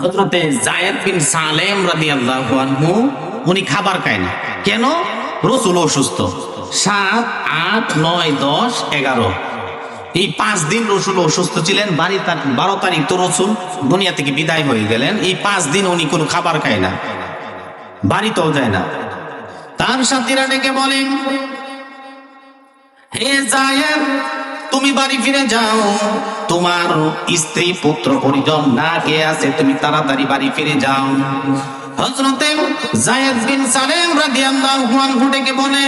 হজরতে জায়েদ বিন সালেম আনহু, উনি খাবার খায় না। কেন? রসুল অসুস্থ। সাত, আট, নয়, দশ, এগারো। এই পাঁচ দিন রসুল অসুস্থ ছিলেন বাড়ি বারো তারিখ তো রসুল দুনিয়া থেকে বিদায় হয়ে গেলেন। এই পাঁচ দিন উনি কোনো খাবার খায় না। বাড়িতেও যায় না। তার সাথীরা ডেকে বলেন, হে জায়েদ তুমি বাড়ি ফিরে যাও। তোমার স্ত্রী, পুত্র, পরিজন, না কে আছে, তুমি তাড়াতাড়ি বাড়ি ফিরে যাও। হযরতে জায়েদ বিন সালেম রাদিয়াল্লাহু আনহু ডেকে বলে,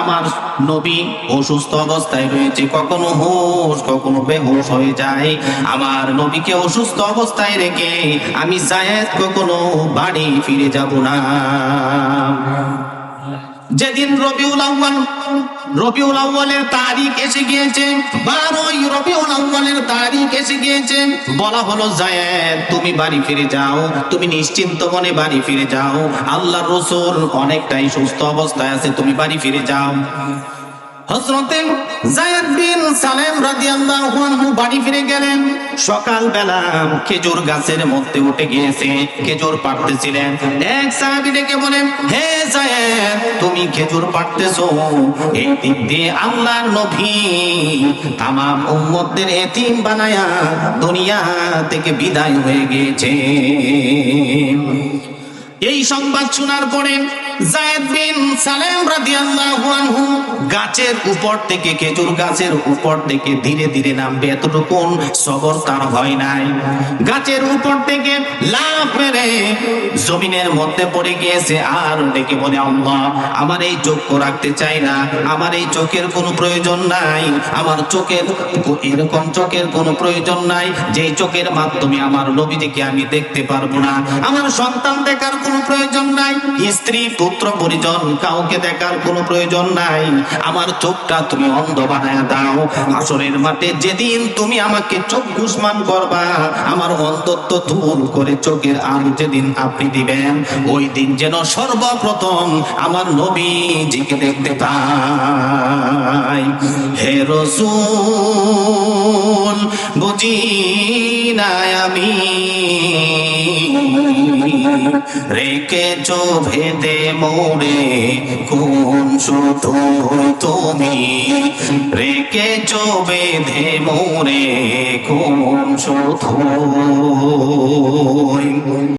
আমার নবী অসুস্থ অবস্থায় রয়েছে, কখনো হুঁশ, কখনো বেহুশ হয়ে যায়। আমার নবীকে অসুস্থ অবস্থায় রেখে আমি জায়েদ কখনো বাড়ি ফিরে যাব না। যেদিন রবিউল আউ্বাল রবিউল আউ্বালের তারিখ এসে গিয়েছে, বারোই রবিউল আউ্বালের তারিখ এসে গিয়েছে, বলা হলো, জায়েদ, তুমি বাড়ি ফিরে যাও, তুমি নিশ্চিন্ত মনে বাড়ি ফিরে যাও আল্লাহ রসুল অনেকটাই সুস্থ অবস্থায় আছে, তুমি বাড়ি ফিরে যাও। সালেম বাড়ি ফিরে গেলেন। সকালবেলা খেজুর গাছের মধ্যে উঠে গিয়েছে, খেজুর পাড়তেছিলেন। তুমি খেজুর পাড়তেছো? এই দিক দিয়ে আল্লাহর নবী উম্মতদের এতিম বানায়া দুনিয়া থেকে বিদায় হয়ে গিয়েছে। এই সংবাদ শোনার পরে গাছের উপর থেকে, খেজুর গাছের উপর থেকে ধীরে ধীরে নামবে। সবর তার হয় নাই। গাছের উপর থেকে জমিনের মধ্যে পড়ে গিয়েছে আর ডেকে বলে, আল্লাহ, আমার এই চোখ রাখতে চাই না। আমার এই চোখের কোনো প্রয়োজন নাই। আমার চোখের এরকম চোখের কোনো প্রয়োজন নাই যে চোখের মাধ্যমে আমার নবীজিকে আমি দেখতে পারব না। আমার সন্তান দেখার কোনো প্রয়োজন নাই। স্ত্রী পুত্র পরিজন, কাউকে দেখার কোনো প্রয়োজন নাই। আমার চোখটা তুমি অন্ধ বানায় দাও। আসরের মাঠে যেদিন তুমি আমাকে চোখ গুসমান করবা, আমার অন্ধত্ব দূর করে চোখের আলো যেদিন আপনি দিবেন, ওই দিন যেন সর্বপ্রথম আমার নবীজিকে দেখতে পাই। হে রসুল, বুঝি রেখেছ ভেদে মোড়ে কোন শুধু তুমি? রেখেছ ভেদে মোড়ে কোন শুধু